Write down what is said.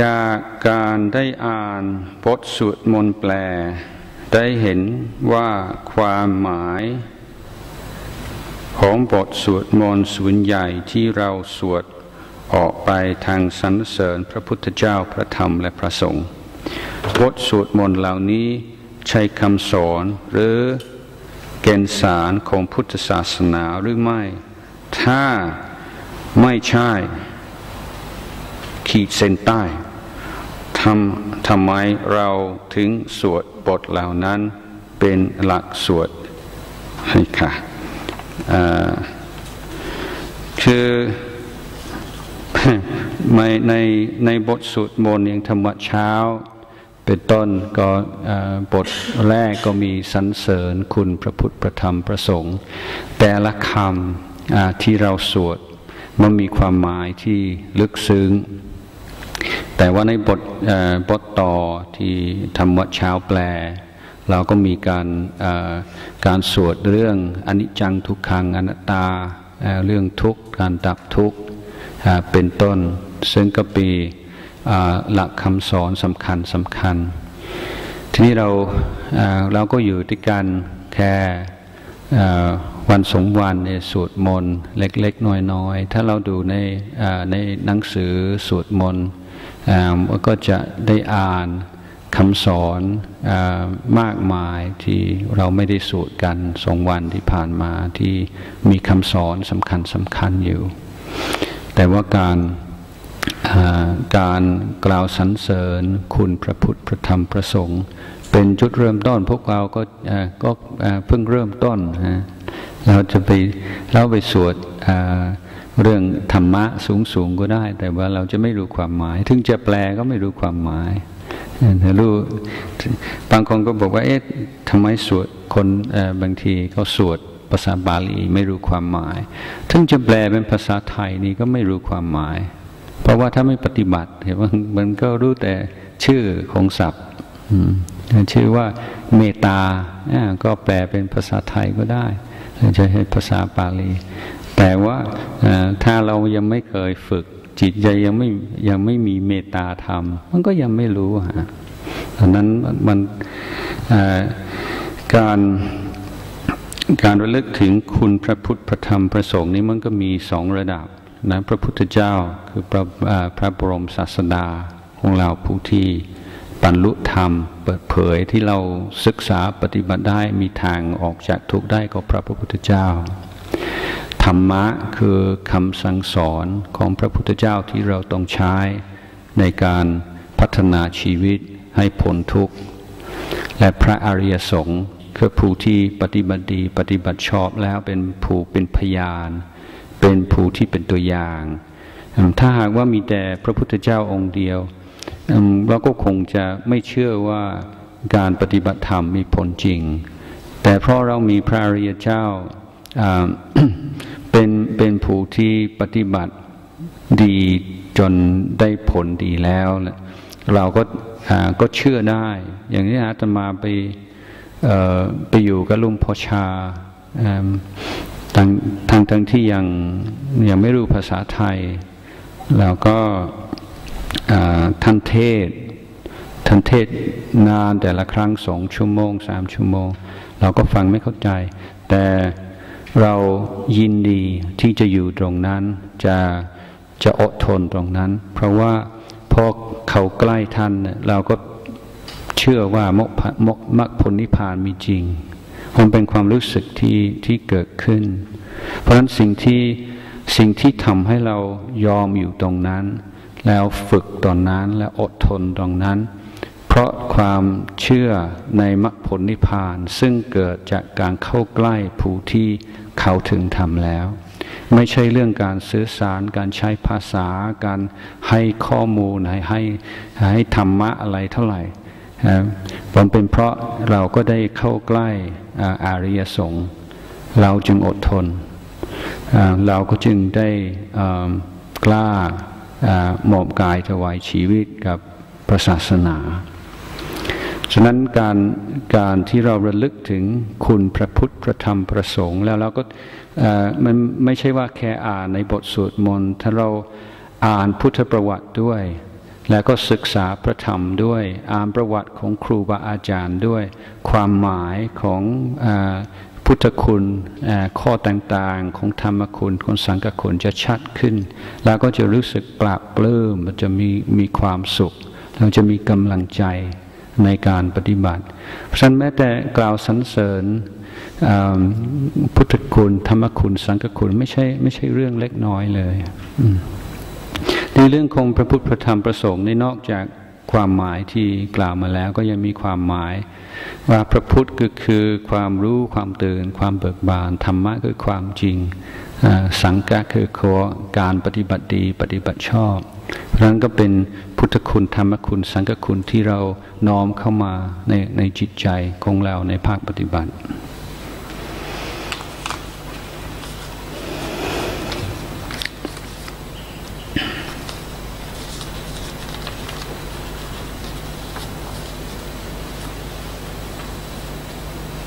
จากการได้อ่านบทสวดมนต์แปล ได้เห็นว่าความหมายของบทสวดมนต์ส่วนใหญ่ที่เราสวดออกไปทางสรรเสริญพระพุทธเจ้าพระธรรมและพระสงฆ์บทสวดมนต์เหล่านี้ใช้คำสอนหรือเกณฑ์สารของพุทธศาสนาหรือไม่ ถ้าไม่ใช่ ขีดเส้นใต้ทำทำไมเราถึงสวดบทเหล่านั้นเป็นหลักสวดให้ค่ะคือในในในบทสวดมนต์อย่างธรรมะเช้า เป็นต้นก็บทแรกก็มีสรรเสริญคุณพระพุทธพระธรรมพระสงฆ์แต่ละคำที่เราสวดมันมีความหมายที่ลึกซึ้ง แต่ว่าในบทบทต่อที่ธรรมะเช้าแปล เราก็มีการการสวดเรื่องอนิจจังทุกขังอนัตตาเรื่องทุกข์การดับทุกข์เป็นต้น ซึ่งก็ปีหลักคำสอนสำคัญสำคัญ ทีนี้เราเราก็อยู่ด้วยกันแค่วันสงวันในสวดมนต์เล็กๆน้อยๆ ถ้าเราดูในในหนังสือสวดมนต์ ก็จะได้อ่านคำสอนอมากมายที่เราไม่ได้สวดกันสองวันที่ผ่านมาที่มีคำสอนสำคัญสำคัญอยู่ แต่ว่าการการกล่าวสรรเสริญคุณพระพุทธพระธรรมพระสงฆ์เป็นจุดเริ่มต้นพวกเราก็ก็เอ่อเพิ่งเริ่มต้นฮะ เราจะไปเราไปสวดเรื่องธรรมะสูงสูงๆก็ได้ แต่ว่าเราจะไม่รู้ความหมาย ถึงจะแปลก็ไม่รู้ความหมายแต่รู้บางคนก็บอกว่าเอ๊ะทำไมสวดคนบางทีเขาสวดภาษาบาลีไม่รู้ความหมาย ถึงจะแปลเป็นภาษาไทยนี่ก็ไม่รู้ความหมาย เพราะว่าถ้าไม่ปฏิบัติเห็นว่ามันก็รู้แต่ชื่อของศัพท์ชื่อว่าเมตตาก็แปลเป็นภาษาไทยก็ได้ ให้ภาษาบาลี แต่ว่าถ้าเรายังไม่เคยฝึก จิตใจยังไม่ยังไม่มีเมตตาธรรม มันก็ยังไม่รู้ฮะดังนั้นมันการการระลึกถึงคุณพระพุทธพระธรรมพระสงฆ์นี้มันก็มีสองระดับนะพระพุทธเจ้าคือพระพระบรมศาสดาของเราผู้ที่ บรรลุธรรม เปิดเผยที่เราศึกษาปฏิบัติได้มีทางออกจากทุกข์ได้ก็พระพุทธเจ้า ธรรมะคือคำสั่งสอนของพระพุทธเจ้าที่เราต้องใช้ในการพัฒนาชีวิตให้พ้นทุกข์ และพระอริยสงฆ์คือผู้ที่ปฏิบัติดีปฏิบัติชอบแล้วเป็นผู้เป็นพยาน เป็นผู้ที่เป็นตัวอย่าง ถ้าหากว่ามีแต่พระพุทธเจ้าองค์เดียว เราก็คงจะไม่เชื่อว่าการปฏิบัติธรรมมีผลจริง แต่เพราะเรามีพระริยเจ้าเป็นเป็นผู้ที่ปฏิบัติดีจนได้ผลดีแล้ว เราก็ก็เชื่อได้ อย่างนี้อาตมาไปไปอยู่กับลุงพอชาทางทางทั้งที่ยังยังไม่รู้ภาษาไทย แล้วก็ ท่านเทศท่านเทศนานแต่ละครั้งสองชั่วโมงสามชั่วโมง เราก็ฟังไม่เข้าใจ แต่เรายินดีที่จะอยู่ตรงนั้นจะจะอดทนตรงนั้น เพราะว่าพอเขาใกล้ท่านเราก็เชื่อว่ามกมกมรรคผลนิพพานมีจริงมันเป็นความรู้สึกที่ที่เกิดขึ้น เพราะฉะนั้นสิ่งที่สิ่งที่ทำให้เรายอมอยู่ตรงนั้น แล้วฝึกตอนนั้นและอดทนตรงนั้น เพราะความเชื่อในมรรคผลนิพพานซึ่งเกิดจากการเข้าใกล้ผู้ที่เขาถึงธรรมแล้ว ไม่ใช่เรื่องการสื่อสารการใช้ภาษา การให้ข้อมูลให้ให้ให้ธรรมะอะไรเท่าไหร่นะมันเป็นเพราะเราก็ได้เข้าใกล้อาริยสงฆ์เราจึงอดทน เราก็จึงได้กล้า หมอบกายถวายชีวิตกับพระศาสนา ฉะนั้นการการที่เราระลึกถึงคุณพระพุทธพระธรรมพระสงฆ์แล้วเราก็มันไม่ใช่ว่าแค่อ่านในบทสวดมนต์ถ้าเราอ่านพุทธประวัติด้วย แล้วก็ศึกษาพระธรรมด้วย อ่านประวัติของครูบาอาจารย์ด้วย ความหมายของอ พุทธคุณข้อต่างๆ ของธรรมคุณของสังฆคุณจะชัดขึ้นแล้วก็จะรู้สึกปราบปลื้มมันจะมีมีความสุข เราจะมีกำลังใจในการปฏิบัติ เพราะฉะนั้นแม้แต่กล่าวสรรเสริญพุทธคุณธรรมคุณสังฆคุณไม่ใช่ไม่ใช่เรื่องเล็กน้อยเลยในเรื่องของพระพุทธพระธรรมประสงค์ในนอกจาก ความหมายที่กล่าวมาแล้วก็ยังมีความหมาย ว่าพระพุทธก็คือความรู้ความตื่น ความเบิกบาน ธรรมะคือความจริง สังฆะคือขอการปฏิบัติดีปฏิบัติชอบ เพราะนั้นก็เป็นพุทธคุณธรรมคุณ สังฆคุณที่เราน้อมเข้ามาในในจิตใจของเราในภาคปฏิบัติ